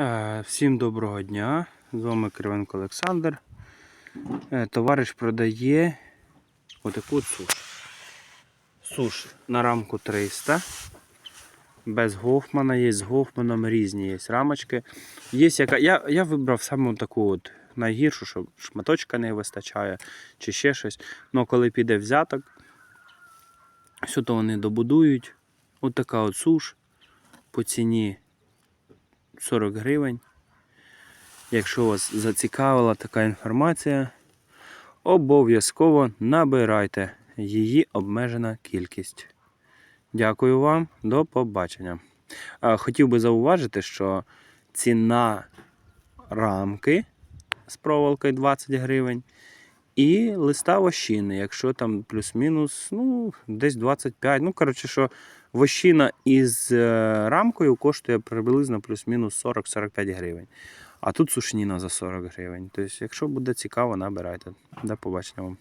Е, Всім доброго дня. З вами Кривенко Олександр. Е, Товариш продає отаку от суш. Суш на рамку 300. Без Гофмана є, з Гофманом різні є рамочки. Є яка... я, я вибрав саме таку от найгіршу, що шматочка не вистачає чи ще щось. Ну коли піде взяток, все то вони добудують. От така от суш по ціні 40 гривень. Якщо вас зацікавила така інформація, обов'язково набирайте її обмежена кількість. Дякую вам, до побачення. Хотів би зауважити, що ціна рамки з проволокою 20 гривень і листа вощини, якщо там плюс-мінус, ну, десь 25. Ну, коротше, що вощина із е, рамкою коштує приблизно плюс-мінус 40-45 гривень. А тут сушніна за 40 гривень. Тобто, якщо буде цікаво, набирайте. До побачення вам.